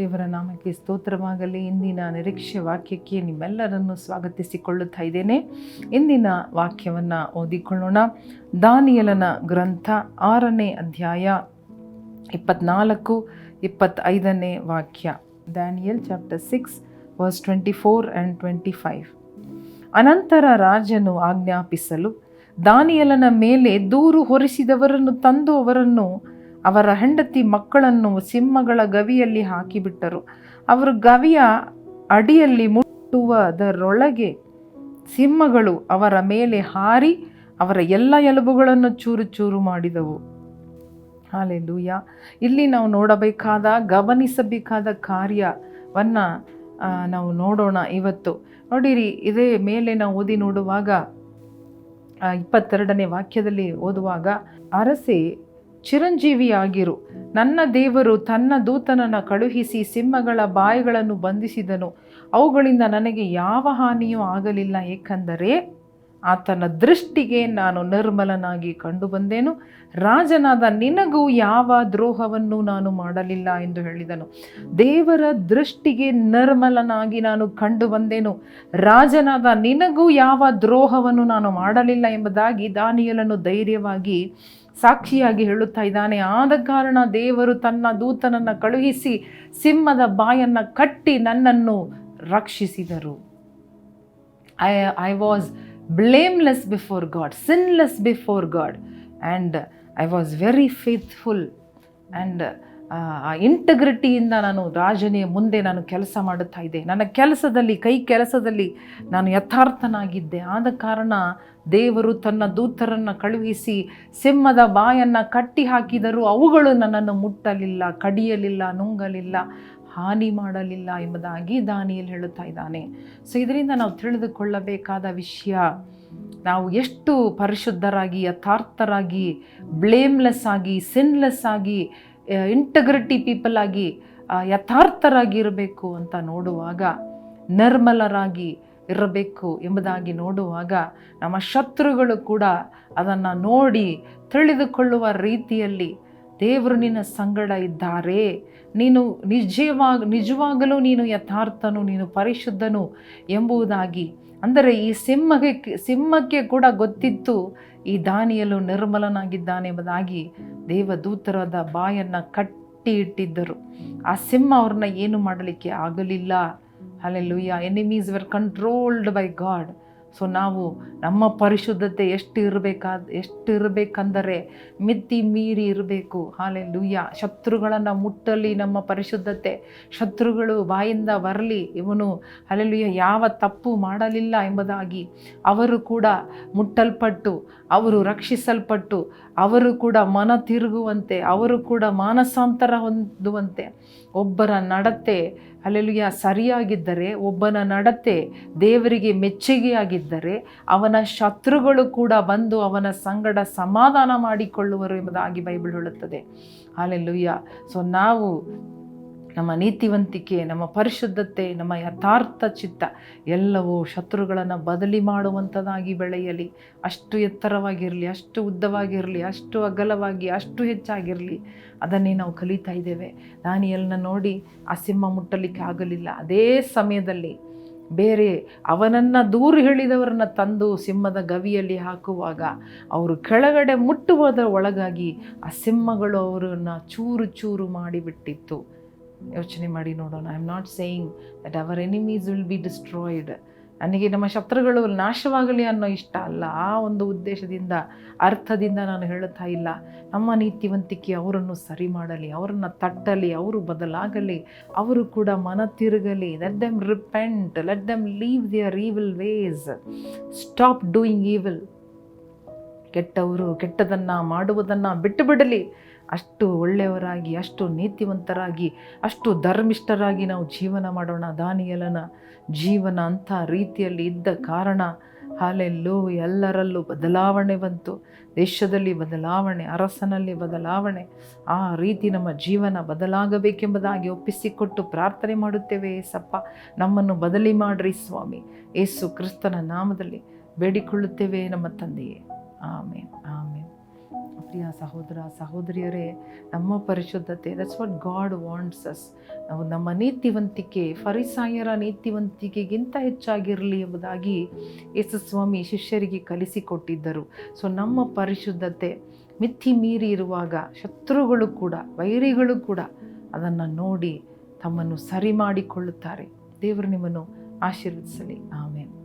ದೇವರ ನಾಮಕ್ಕೆ ಸ್ತೋತ್ರವಾಗಲಿ. ಇಂದಿನ ನಿರೀಕ್ಷೆ ವಾಕ್ಯಕ್ಕೆ ನಿಮ್ಮೆಲ್ಲರನ್ನು ಸ್ವಾಗತಿಸಿಕೊಳ್ಳುತ್ತಾ ಇದ್ದೇನೆ. ಇಂದಿನ ವಾಕ್ಯವನ್ನು ಓದಿಕೊಳ್ಳೋಣ. ದಾನಿಯಲನ ಗ್ರಂಥ ಆರನೇ ಅಧ್ಯಾಯ ಇಪ್ಪತ್ನಾಲ್ಕು, ಇಪ್ಪತ್ತೈದನೇ ವಾಕ್ಯ. Daniel chapter six, verse twenty four and twenty five. ಅನಂತರ ರಾಜನು ಆಜ್ಞಾಪಿಸಲು, ದಾನಿಯಲನ ಮೇಲೆ ದೂರು ಹೊರಿಸಿದವರನ್ನು ತಂದು ಅವರನ್ನು ಅವರ ಹೆಂಡತಿ ಮಕ್ಕಳನ್ನು ಸಿಂಹಗಳ ಗವಿಯಲ್ಲಿ ಹಾಕಿಬಿಟ್ಟರು. ಅವರು ಗವಿಯ ಅಡಿಯಲ್ಲಿ ಮುಟ್ಟುವುದರೊಳಗೆ ಸಿಂಹಗಳು ಅವರ ಮೇಲೆ ಹಾರಿ ಅವರ ಎಲ್ಲ ಎಲುಬುಗಳನ್ನು ಚೂರು ಚೂರು ಮಾಡಿದವು. ಹಾಲೆಲೂಯ. ಇಲ್ಲಿ ನಾವು ನೋಡಬೇಕಾದ, ಗಮನಿಸಬೇಕಾದ ಕಾರ್ಯವನ್ನು ನಾವು ನೋಡೋಣ ಇವತ್ತು. ನೋಡಿರಿ, ಇದೇ ಮೇಲೆ ನಾವು ಓದಿ ನೋಡುವಾಗ ಇಪ್ಪತ್ತೆರಡನೇ ವಾಕ್ಯದಲ್ಲಿ ಓದುವಾಗ, ಅರಸೆ ಚಿರಂಜೀವಿಯಾಗಿರು. ನನ್ನ ದೇವರು ತನ್ನ ದೂತನನ್ನು ಕಳುಹಿಸಿ ಸಿಂಹಗಳ ಬಾಯಿಗಳನ್ನು ಬಂಧಿಸಿದನು. ಅವುಗಳಿಂದ ನನಗೆ ಯಾವ ಹಾನಿಯೂ ಆಗಲಿಲ್ಲ. ಏಕೆಂದರೆ ಆತನ ದೃಷ್ಟಿಗೆ ನಾನು ನಿರ್ಮಲನಾಗಿ ಕಂಡುಬಂದೇನು. ರಾಜನಾದ ನಿನಗೂ ಯಾವ ದ್ರೋಹವನ್ನು ನಾನು ಮಾಡಲಿಲ್ಲ ಎಂದು ಹೇಳಿದನು. ದೇವರ ದೃಷ್ಟಿಗೆ ನಿರ್ಮಲನಾಗಿ ನಾನು ಕಂಡು ಬಂದೇನು ರಾಜನಾದ ನಿನಗೂ ಯಾವ ದ್ರೋಹವನ್ನು ನಾನು ಮಾಡಲಿಲ್ಲ ಎಂಬುದಾಗಿ ದಾನಿಯಲನ್ನು ಧೈರ್ಯವಾಗಿ ಸಾಕ್ಷಿಯಾಗಿ ಹೇಳುತ್ತಾ ಇದ್ದಾನೆ. ಆದ ಕಾರಣ ದೇವರು ತನ್ನ ದೂತನನ್ನು ಕಳುಹಿಸಿ ಸಿಂಹದ ಬಾಯನ್ನು ಕಟ್ಟಿ ನನ್ನನ್ನು ರಕ್ಷಿಸಿದರು. I I was blameless before God sinless before God and I was very faithful and ಆ ಇಂಟಗ್ರಿಟಿಯಿಂದ ನಾನು ರಾಜನೇ ಮುಂದೆ ನಾನು ಕೆಲಸ ಮಾಡುತ್ತಾ ಇದ್ದೆ. ನನ್ನ ಕೆಲಸದಲ್ಲಿ, ಕೈ ಕೆಲಸದಲ್ಲಿ ನಾನು ಯಥಾರ್ಥನಾಗಿದ್ದೆ. ಆದ ಕಾರಣ ದೇವರು ತನ್ನ ದೂತರನ್ನು ಕಳುಹಿಸಿ ಸಿಂಹದ ಬಾಯನ್ನು ಕಟ್ಟಿ ಹಾಕಿದರೂ ಅವುಗಳು ನನ್ನನ್ನು ಮುಟ್ಟಲಿಲ್ಲ, ಕಡಿಯಲಿಲ್ಲ, ನುಂಗಲಿಲ್ಲ, ಹಾನಿ ಮಾಡಲಿಲ್ಲ ಎಂಬುದಾಗಿ ದಾನಿಯಲ್ಲಿ ಹೇಳುತ್ತಾ ಇದ್ದಾನೆ. ಸೊ ಇದರಿಂದ ನಾವು ತಿಳಿದುಕೊಳ್ಳಬೇಕಾದ ವಿಷಯ, ನಾವು ಎಷ್ಟು ಪರಿಶುದ್ಧರಾಗಿ, ಯಥಾರ್ಥರಾಗಿ ಬ್ಲೇಮ್ಲೆಸ್ ಆಗಿ ಸಿನ್ಲೆಸ್ ಆಗಿ ಇಂಟಗ್ರಿಟಿ ಪೀಪಲ್ ಆಗಿ ಯಥಾರ್ಥರಾಗಿ ಇರಬೇಕು ಅಂತ ನೋಡುವಾಗ, ನಿರ್ಮಲರಾಗಿ ಇರಬೇಕು ಎಂಬುದಾಗಿ ನೋಡುವಾಗ, ನಮ್ಮ ಶತ್ರುಗಳು ಕೂಡ ಅದನ್ನು ನೋಡಿ ತಿಳಿದುಕೊಳ್ಳುವ ರೀತಿಯಲ್ಲಿ ದೇವರು ನಿನ್ನ ಸಂಗಡ ಇದ್ದಾರೆ. ನೀನು ನಿಜವಾಗ, ನಿಜವಾಗಲೂ ನೀನು ಯಥಾರ್ಥನು, ನೀನು ಪರಿಶುದ್ಧನು ಎಂಬುದಾಗಿ. ಅಂದರೆ ಈ ಸಿಂಹಕ್ಕೆ ಸಿಂಹಕ್ಕೆ ಕೂಡ ಗೊತ್ತಿತ್ತು ಈ ದಾನಿಯಲು ನಿರ್ಮಲನಾಗಿದ್ದಾನೆ ಎಂಬುದಾಗಿ ದೇವದೂತರಾದ ಬಾಯನ್ನು ಕಟ್ಟಿ ಇಟ್ಟಿದ್ದರು ಆ ಸಿಂಹ ಅವ್ರನ್ನ ಏನು ಮಾಡಲಿಕ್ಕೆ ಆಗಲಿಲ್ಲ. Hallelujah enemies were controlled by God so ನಾವು ನಮ್ಮ ಪರಿಶುದ್ಧತೆ ಎಷ್ಟು ಇರಬೇಕಾದ ಎಷ್ಟು ಇರಬೇಕಂದರೆ ಮಿತಿ ಮೀರಿ ಇರಬೇಕು. ಹಾಲೆ ಲೂಯ್ಯ ಶತ್ರುಗಳನ್ನು ಮುಟ್ಟಲಿ ನಮ್ಮ ಪರಿಶುದ್ಧತೆ. ಶತ್ರುಗಳು ಬಾಯಿಂದ ಬರಲಿ, ಇವನು ಅಲೆಲುಯ್ಯ ಯಾವ ತಪ್ಪು ಮಾಡಲಿಲ್ಲ ಎಂಬುದಾಗಿ ಅವರು ಕೂಡ ಮುಟ್ಟಲ್ಪಟ್ಟು, ಅವರು ರಕ್ಷಿಸಲ್ಪಟ್ಟು, ಅವರು ಕೂಡ ಮನ ತಿರುಗುವಂತೆ, ಅವರು ಕೂಡ ಮಾನಸಾಂತರ ಹೊಂದುವಂತೆ ಒಬ್ಬರ ನಡತೆ ಅಲೆಲುಯ್ಯ ಸರಿಯಾಗಿದ್ದರೆ ಒಬ್ಬನ ನಡತೆ ದೇವರಿಗೆ ಮೆಚ್ಚುಗೆಯಾಗಿದ್ದರೆ ಅವನ ಶತ್ರುಗಳು ಕೂಡ ಬಂದು ಅವನ ಸಂಗಡ ಸಮಾಧಾನ ಮಾಡಿಕೊಳ್ಳುವರು ಎಂಬುದಾಗಿ ಬೈಬಲ್ ಹೇಳುತ್ತದೆ. ಅಲ್ಲೆಲ್ಲುಯ್ಯ ಸೊ ನಾವು ನಮ್ಮ ನೀತಿವಂತಿಕೆ, ನಮ್ಮ ಪರಿಶುದ್ಧತೆ, ನಮ್ಮ ಯಥಾರ್ಥ ಚಿತ್ತ ಎಲ್ಲವೂ ಶತ್ರುಗಳನ್ನು ಬದಲಿ ಮಾಡುವಂಥದ್ದಾಗಿ ಬೆಳೆಯಲಿ. ಅಷ್ಟು ಎತ್ತರವಾಗಿರಲಿ, ಅಷ್ಟು ಉದ್ದವಾಗಿರಲಿ, ಅಷ್ಟು ಅಗಲವಾಗಿ, ಅಷ್ಟು ಹೆಚ್ಚಾಗಿರಲಿ ಅದನ್ನೇ ನಾವು ಕಲಿತಾ ಇದ್ದೇವೆ. ದಾನಿಯಲ್ನ ನೋಡಿ ಆ ಸಿಂಹ ಮುಟ್ಟಲಿಕ್ಕೆ ಆಗಲಿಲ್ಲ. ಅದೇ ಸಮಯದಲ್ಲಿ ಬೇರೆ ಅವನನ್ನು ದೂರ ಹೇಳಿದವರನ್ನ ತಂದು ಸಿಂಹದ ಗವಿಯಲ್ಲಿ ಹಾಕುವಾಗ ಅವರು ಕೆಳಗಡೆ ಮುಟ್ಟುವುದರ ಒಳಗಾಗಿ ಆ ಸಿಂಹಗಳು ಅವರನ್ನು ಚೂರು ಚೂರು ಮಾಡಿಬಿಟ್ಟಿತ್ತು. ಯೋಚನೆ ಮಾಡಿ ನೋಡೋಣ. I am not saying that our enemies will be destroyed ನನಗೆ ನಮ್ಮ ಶತ್ರುಗಳು ನಾಶವಾಗಲಿ ಅನ್ನೋ ಇಷ್ಟ ಅಲ್ಲ. ಆ ಒಂದು ಉದ್ದೇಶದಿಂದ, ಅರ್ಥದಿಂದ ನಾನು ಹೇಳುತ್ತಾ ಇಲ್ಲ. ನಮ್ಮ ನೀತಿವಂತಿಕೆ ಅವರನ್ನು ಸರಿ ಮಾಡಲಿ, ಅವರನ್ನು ತಟ್ಟಲಿ, ಅವರು ಬದಲಾಗಲಿ, ಅವರು ಕೂಡ ಮನ ತಿರುಗಲಿ. Let them repent let them leave their evil ways stop doing evil ಕೆಟ್ಟವರು ಕೆಟ್ಟದನ್ನು ಮಾಡುವುದನ್ನು ಬಿಟ್ಟು ಬಿಡಲಿ. ಅಷ್ಟು ಒಳ್ಳೆಯವರಾಗಿ, ಅಷ್ಟು ನೀತಿವಂತರಾಗಿ, ಅಷ್ಟು ಧರ್ಮಿಷ್ಠರಾಗಿ ನಾವು ಜೀವನ ಮಾಡೋಣ ದಾನಿಯಲನ. ಜೀವನ ಅಂಥ ರೀತಿಯಲ್ಲಿ ಇದ್ದ ಕಾರಣ ಹಾಲೆಲ್ಲೂ ಎಲ್ಲರಲ್ಲೂ ಬದಲಾವಣೆ ಬಂತು. ದೇಶದಲ್ಲಿ ಬದಲಾವಣೆ, ಅರಸನಲ್ಲಿ ಬದಲಾವಣೆ. ಆ ರೀತಿ ನಮ್ಮ ಜೀವನ ಬದಲಾಗಬೇಕೆಂಬುದಾಗಿ ಒಪ್ಪಿಸಿಕೊಟ್ಟು ಪ್ರಾರ್ಥನೆ ಮಾಡುತ್ತೇವೆ ಏಸಪ್ಪ ನಮ್ಮನ್ನು ಬದಲಿ ಮಾಡ್ರಿ ಸ್ವಾಮಿ. ಏಸು ಕ್ರಿಸ್ತನ ನಾಮದಲ್ಲಿ ಬೇಡಿಕೊಳ್ಳುತ್ತೇವೆ ನಮ್ಮ ತಂದೆಯೇ. ಆಮೇಲೆ ಪ್ರಿಯ ಸಹೋದರ, ಸಹೋದರಿಯರೇ, ನಮ್ಮ ಪರಿಶುದ್ಧತೆ that's what God wants us ನಾವು ನಮ್ಮ ನೀತಿವಂತಿಕೆ, ಫರಿಸಾಯರ ನೀತಿವಂತಿಕೆಗಿಂತ ಹೆಚ್ಚಾಗಿರಲಿ ಎಂಬುದಾಗಿ ಯೇಸು ಸ್ವಾಮಿ ಶಿಷ್ಯರಿಗೆ ಕಲಿಸಿಕೊಟ್ಟಿದ್ದರು. ಸೊ ನಮ್ಮ ಪರಿಶುದ್ಧತೆ ಮಿಥಿ ಮೀರಿ ಇರುವಾಗ ಶತ್ರುಗಳು ಕೂಡ, ವೈರಿಗಳು ಕೂಡ ಅದನ್ನು ನೋಡಿ ತಮ್ಮನ್ನು ಸರಿ ಮಾಡಿಕೊಳ್ಳುತ್ತಾರೆ. ದೇವರು ನಿಮ್ಮನ್ನು ಆಶೀರ್ವದಿಸಲಿ. ಆಮೇಲೆ